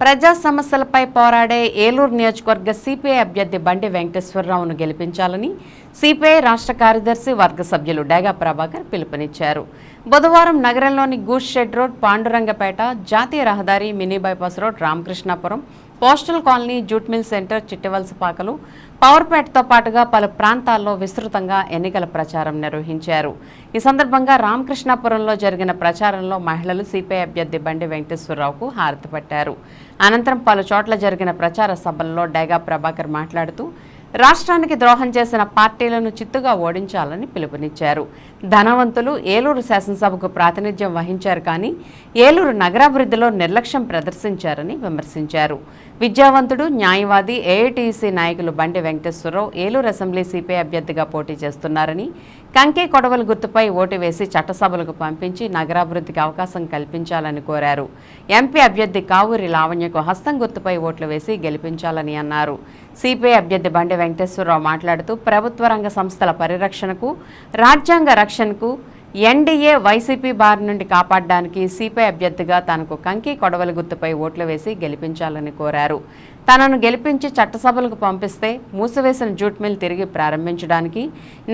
ప్రజా సమస్యలపై పోరాడే ఏలూరు నియోజకవర్గ సిపిఐ అభ్యర్థి బండి వెంకటేశ్వరరావును గెలిపించాలని సిపిఐ రాష్ట్ర కార్యదర్శి వర్గ సభ్యులు డేగా ప్రభాకర్ పిలుపునిచ్చారు. బుధవారం నగరంలోని గూడ్స్ షెడ్ రోడ్ పాండురంగపేట జాతీయ రహదారి mini bypass road Ramakrishnapuram postal colony jute mill centre Chittavalasapakalu పవర్పేటతో పాటుగా పలు ప్రాంతాల్లో విస్తృతంగా ఎన్నికల ప్రచారం నిర్వహించారు. ఈ సందర్భంగా రామకృష్ణాపురంలో జరిగిన ప్రచారంలో మహిళలు సిపిఐ అభ్యర్థి బండి వెంకటేశ్వరరావుకు హారతి పట్టారు. అనంతరం పలు చోట్ల జరిగిన ప్రచార సభల్లో డైగా ప్రభాకర్ మాట్లాడుతూ రాష్ట్రానికి ద్రోహం చేసిన పార్టీలను చిత్తుగా ఓడించాలని పిలుపునిచ్చారు. ధనవంతులు ఏలూరు శాసనసభకు ప్రాతినిధ్యం వహించారు కానీ ఏలూరు నగరాభివృద్ధిలో నిర్లక్ష్యం ప్రదర్శించారని విమర్శించారు. విద్యావంతుడు న్యాయవాది ఏఐటీసీ నాయకులు బండి వెంకటేశ్వరరావు ఏలూరు అసెంబ్లీ సిపిఐ అభ్యర్థిగా పోటీ చేస్తున్నారని కంకే కొడవలి గుర్తుపై ఓటు వేసి చట్టసభలకు పంపించి నగరాభివృద్ధికి అవకాశం కల్పించాలని కోరారు. ఎంపీ అభ్యర్థి కావూరి లావణ్యకు హస్తం గుర్తుపై ఓట్లు వేసి గెలిపించాలని అన్నారు. సిపిఐ అభ్యర్థి బండి వెంకటేశ్వరరావు మాట్లాడుతూ ప్రభుత్వ రంగ సంస్థల పరిరక్షణకు రాజ్యాంగ రక్షణకు ఎన్డీఏ వైసీపీ బారి నుండి కాపాడడానికి సిపిఐ అభ్యర్థిగా తనకు కంకి కొడవలి గుర్తుపై ఓట్లు వేసి గెలిపించాలని కోరారు. తనను గెలిపించి చట్టసభలకు పంపిస్తే మూసివేసిన జూట్ మిల్ తిరిగి ప్రారంభించడానికి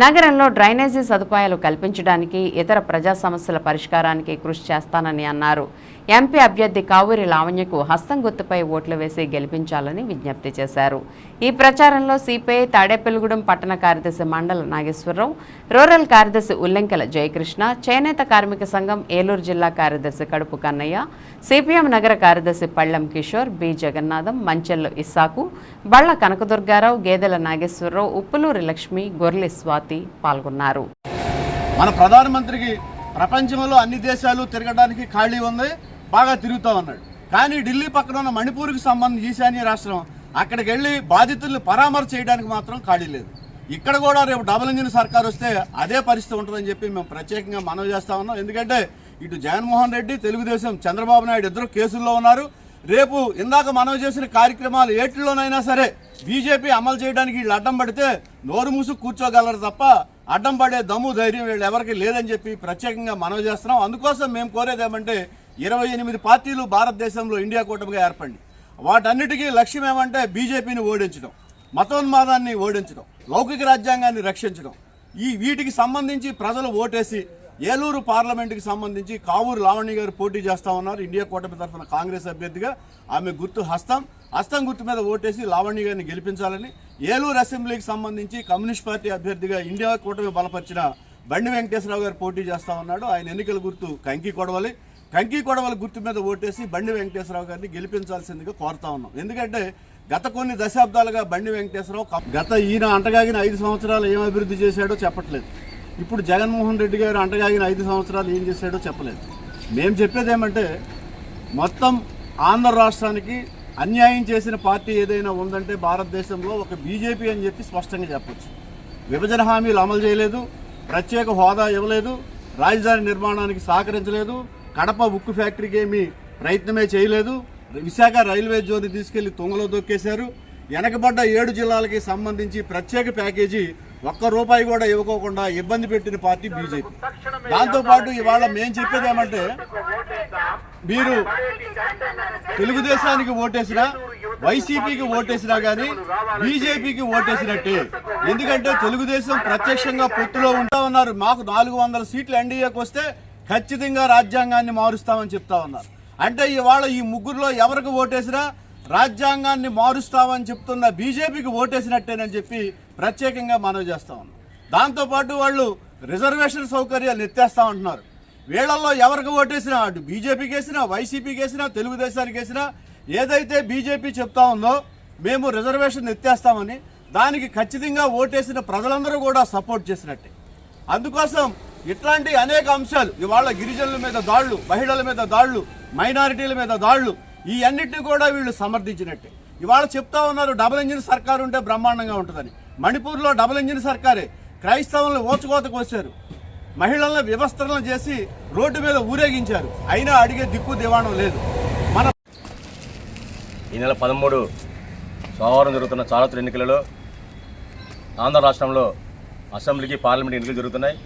నగరంలో డ్రైనేజీ సదుపాయాలు కల్పించడానికి ఇతర ప్రజా సమస్యల పరిష్కారానికి కృషి చేస్తానని అన్నారు. ఎంపీ అభ్యర్థి కావూరి లావణ్యకు హస్తం గుర్తుపై ఓట్లు వేసి గెలిపించాలని విజ్ఞప్తి చేశారు. ఈ ప్రచారంలో సిపిఐ తాడేపల్లిగూడెం పట్టణ కార్యదర్శి మండల నాగేశ్వరరావు రూరల్ కార్యదర్శి ఉల్లెంకల జయకృష్ణ చేనేత కార్మిక సంఘం ఏలూరు జిల్లా కార్యదర్శి కడుపు కన్నయ్య సిపిఎం నగర కార్యదర్శి పళ్ళెం కిషోర్ బి. జగన్నాథం మంచెల్లో ఇస్సాకు బళ్ళ కనకదుర్గారావు గేదెల నాగేశ్వరరావు ఉప్పులూరి లక్ష్మి గొర్రె స్వాతి పాల్గొన్నారు. మన ప్రధానమంత్రికి ప్రపంచంలో అన్ని దేశాలు తిరగడానికి ఖాళీ ఉంది. బాగా తిరుగుతూ ఉన్నాడు. కానీ ఢిల్లీ పక్కన ఉన్న మణిపూర్కి సంబంధించి ఈశాన్య రాష్ట్రం అక్కడికి వెళ్ళి బాధితుల్ని పరామర్శ చేయడానికి మాత్రం ఖాళీ లేదు. ఇక్కడ కూడా రేపు డబుల్ ఇంజిన్ సర్కార్ వస్తే అదే పరిస్థితి ఉంటుందని చెప్పి మేము ప్రత్యేకంగా మనవి చేస్తా ఉన్నాం. ఎందుకంటే ఇటు జగన్మోహన్ రెడ్డి తెలుగుదేశం చంద్రబాబు నాయుడు ఇద్దరు కేసుల్లో ఉన్నారు. రేపు ఇందాక మనవి చేసిన కార్యక్రమాలు ఏటిలోనైనా సరే బీజేపీ అమలు చేయడానికి వీళ్ళు అడ్డం పడితే నోరు మూసు కూర్చోగలరు తప్ప అడ్డం పడే దమ్ము ధైర్యం వీళ్ళు ఎవరికి లేదని చెప్పి ప్రత్యేకంగా మనవి చేస్తున్నాం. అందుకోసం మేము కోరేది ఏమంటే ఇరవై ఎనిమిది పార్టీలు భారతదేశంలో ఇండియా కూటమిగా ఏర్పడి వాటన్నిటికీ లక్ష్యం ఏమంటే బీజేపీని ఓడించడం మతోన్మాదాన్ని ఓడించడం లౌకిక రాజ్యాంగాన్ని రక్షించడం. ఈ వీటికి సంబంధించి ప్రజలు ఓటేసి ఏలూరు పార్లమెంటుకి సంబంధించి కావూరు లావణ్య గారు పోటీ చేస్తా ఉన్నారు. ఇండియా కూటమి తరఫున కాంగ్రెస్ అభ్యర్థిగా ఆమె గుర్తు హస్తం. హస్తం గుర్తు మీద ఓటేసి లావణ్య గారిని గెలిపించాలని ఏలూరు అసెంబ్లీకి సంబంధించి కమ్యూనిస్ట్ పార్టీ అభ్యర్థిగా ఇండియా కూటమి బలపరిచిన బండి వెంకటేశ్వరరావు గారు పోటీ చేస్తా ఉన్నాడు. ఆయన ఎన్నికల గుర్తు కంకి కొడవలి. కంకి కొడవలి గుర్తు మీద ఓటేసి బండి వెంకటేశ్వరరావు గారిని గెలిపించాల్సిందిగా కోరుతా ఉన్నాం. ఎందుకంటే గత కొన్ని దశాబ్దాలుగా బండి వెంకటేశ్వరరావు గత ఈయన అంటగాగిన ఐదు సంవత్సరాలు ఏం అభివృద్ధి చేశాడో చెప్పట్లేదు. ఇప్పుడు జగన్మోహన్ రెడ్డి గారు అంటగాగిన ఐదు సంవత్సరాలు ఏం చేశాడో చెప్పలేదు. మేము చెప్పేది ఏమంటే మొత్తం ఆంధ్ర రాష్ట్రానికి అన్యాయం చేసిన పార్టీ ఏదైనా ఉందంటే భారతదేశంలో ఒక బీజేపీ అని చెప్పి స్పష్టంగా చెప్పొచ్చు. విభజన హామీలు అమలు చేయలేదు ప్రత్యేక హోదా ఇవ్వలేదు రాజధాని నిర్మాణానికి సహకరించలేదు కడప ఉక్కు ఫ్యాక్టరీకి ఏమీ ప్రయత్నమే చేయలేదు. విశాఖ రైల్వే జోన్ తీసుకెళ్ళి తుంగలో దొక్కేశారు. వెనకబడ్డ ఏడు జిల్లాలకి సంబంధించి ప్రత్యేక ప్యాకేజీ ఒక్క రూపాయి కూడా ఇవ్వకోకుండా ఇబ్బంది పెట్టిన పార్టీ బీజేపీ. దాంతోపాటు ఇవాళ మేము చెప్పేది ఏమంటే మీరు తెలుగుదేశానికి ఓటేసినా వైసీపీకి ఓటేసినా కానీ బీజేపీకి ఓటేసినట్టే. ఎందుకంటే తెలుగుదేశం ప్రత్యక్షంగా పొత్తులో ఉంటా ఉన్నారు మాకు నాలుగు వందల సీట్లు ఎన్డీఏకి వస్తే ఖచ్చితంగా రాజ్యాంగాన్ని మారుస్తామని చెప్తా ఉన్నారు. అంటే ఇవాళ ఈ ముగ్గురులో ఎవరికి ఓటేసినా రాజ్యాంగాన్ని మారుస్తామని చెప్తున్న బీజేపీకి ఓటేసినట్టేనని చెప్పి ప్రత్యేకంగా మనవి చేస్తా ఉన్నాం. దాంతోపాటు వాళ్ళు రిజర్వేషన్ సౌకర్యాలు ఎత్తేస్తా ఉంటున్నారు. వీళ్ళల్లో ఎవరికి ఓటేసినా అటు బీజేపీకి వేసినా వైసీపీకి వేసినా తెలుగుదేశానికి వేసినా ఏదైతే బీజేపీ చెప్తా ఉందో మేము రిజర్వేషన్ ఎత్తేస్తామని దానికి ఖచ్చితంగా ఓటేసిన ప్రజలందరూ కూడా సపోర్ట్ చేసినట్టే. అందుకోసం ఇట్లాంటి అనేక అంశాలు ఇవాళ గిరిజనుల మీద దాళ్ళు మహిళల మీద దాళ్ళు మైనారిటీల మీద దాళ్ళు ఈ అన్నిటిని కూడా వీళ్ళు సమర్థించినట్టే. ఇవాళ చెప్తా ఉన్నారు డబుల్ ఇంజిన్ సర్కార్ ఉంటే బ్రహ్మాండంగా ఉంటుందని. మణిపూర్లో డబుల్ ఇంజిన్ సర్కారే క్రైస్తవులను ఓచుకోతకు వచ్చారు మహిళలను వ్యవస్థలను చేసి రోడ్డు మీద ఊరేగించారు. అయినా అడిగే దిక్కు దివాణం లేదు. మన ఈ నెల పదమూడు సోమవారం జరుగుతున్న చారిత్ర ఎన్నికలలో ఆంధ్ర రాష్ట్రంలో అసెంబ్లీకి పార్లమెంట్ ఎన్నికలు జరుగుతున్నాయి.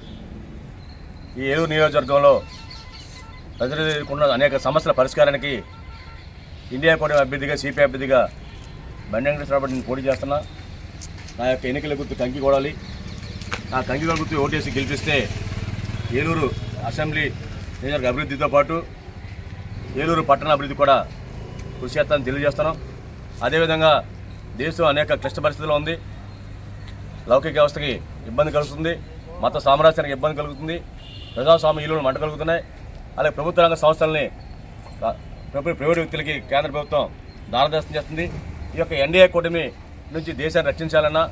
ఈ ఏలూరు నియోజకవర్గంలో ప్రజలు ఎదుర్కొన్న అనేక సమస్యల పరిష్కారానికి ఇండియా కూడా అభ్యర్థిగా సిపిఐ అభ్యర్థిగా బండి వెంకటేశ్వర నేను పోటీ చేస్తున్నా. నా యొక్క ఎన్నికల గుర్తు కంకి కొడాలి. ఆ కంకి గుర్తు ఓటేసి గెలిపిస్తే ఏలూరు అసెంబ్లీ నియోజకవర్గ అభివృద్ధితో పాటు ఏలూరు పట్టణ అభివృద్ధి కూడా కృషి చేస్తానని తెలియజేస్తున్నాం. అదేవిధంగా దేశం అనేక క్లిష్ట పరిస్థితుల్లో ఉంది. లౌకిక వ్యవస్థకి ఇబ్బంది కలుగుతుంది. మత సామ్రాజ్యానికి ఇబ్బంది కలుగుతుంది. ప్రజాస్వామ్య విలువలు మంట కలుగుతున్నాయి. అలాగే ప్రభుత్వ రంగ సంస్థలని ప్రైవేట్ వ్యక్తులకి కేంద్ర ప్రభుత్వం దారదర్శనం చేస్తుంది. ఈ యొక్క ఎన్డీఏ కూటమి నుంచి దేశాన్ని రక్షించాలన్నా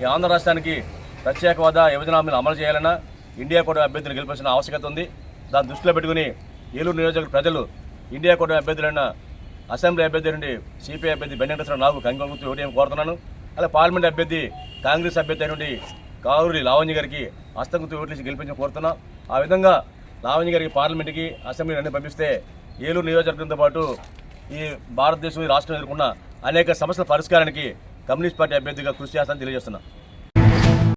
ఈ ఆంధ్ర రాష్ట్రానికి ప్రత్యేక హోదా విభజన హామీలు అమలు చేయాలన్నా ఇండియా కూటమి అభ్యర్థులు గెలిపాల్సిన ఆవశ్యకత ఉంది. దాన్ని దృష్టిలో పెట్టుకుని ఏలూరు నియోజకవర్గ ప్రజలు ఇండియా కూటమి అభ్యర్థులైన అసెంబ్లీ అభ్యర్థి నుండి సిపిఐ అభ్యర్థి బెన్నెంకటేశ్వర నాకు కంగొంగుతూ కోరుతున్నాను. అలాగే పార్లమెంట్ అభ్యర్థి కాంగ్రెస్ అభ్యర్థి నుండి కావూరి లావణ్య గారికి హస్తంగుతూ ఓట్లేసి గెలిపించి కోరుతున్నా. ఆ విధంగా లావణ్య గారికి పార్లమెంట్కి అసెంబ్లీ అన్ని పంపిస్తే ఏలూరు నియోజకవర్గంతో పాటు ఈ భారతదేశం ఈ రాష్ట్రం ఎదుర్కొన్న అనేక సమస్యల పరిష్కారానికి కమ్యూనిస్ట్ పార్టీ అభ్యర్థిగా కృషి చేస్తానని తెలియజేస్తున్నాను